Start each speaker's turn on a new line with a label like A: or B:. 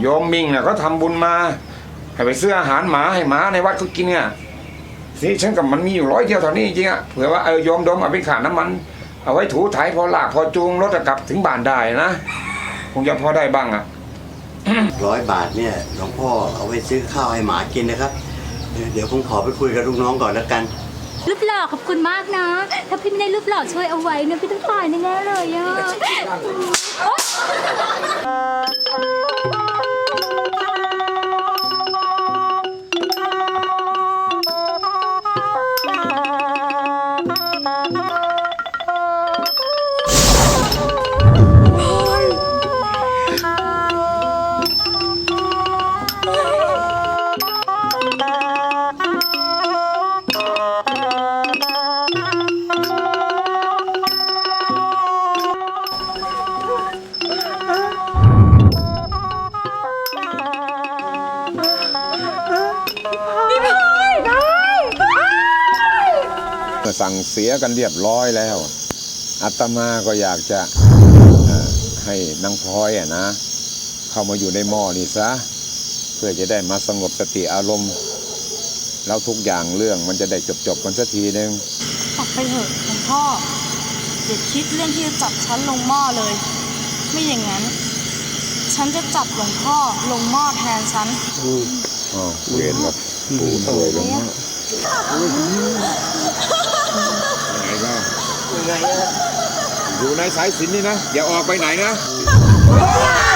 A: โยมมิงน่ะก็ทำบุญมา ให้ไปซื้ออาหารหมาให้หมาในวัดเขากินเนี่ยสิฉันกับมันมีอยู่ร้อยเดียวเท่านี้จริงๆอะเผื่อว่าเออโยมดมเอาไปขาดน้ำมัน เอาไว้ถูไถพอลากพอจูงรถกลับถึงบ้านได้นะคงจะพอได้บ้างอะ
B: ร้อยบาทเนี่ยหลวงพ่อเอาไปซื้อข้าวให้หมากินนะครับ เดี๋ยวผมขอไปคุยกับลูกน้องก่อนแล้วกัน
C: รูปหล่อขอบคุณมากนะ ถ้าพี่ไม่ได้รูปหล่อช่วยเอาไว้เนี่ยพี่ต้องตายแน่ๆเลยอะ
A: สั่งเสียกันเรียบร้อยแล้วอาตมาก็อยากจะเอ่อให้นางพลอยอะนะ เข้ามาอยู่ในหม้อนี่ซะเพื่อจะได้มาสงบสติอารมณ์ แล้วทุกอย่างเรื่องมันจะได้จบจบๆกันสักทีนึง
D: ออกไปเถอะหลวงพ่ออย่าคิดเรื่องที่จะจับฉันลงหม้อเลย ไม่อย่างนั้น ฉันจะจับหลวงพ่อลงหม้อแทนฉัน
A: อ๋อเวรกับปู่ช่วยลงมาไงก็อยู่ในสายสินนี่นะ อย่าออกไปไหนนะ
D: ไ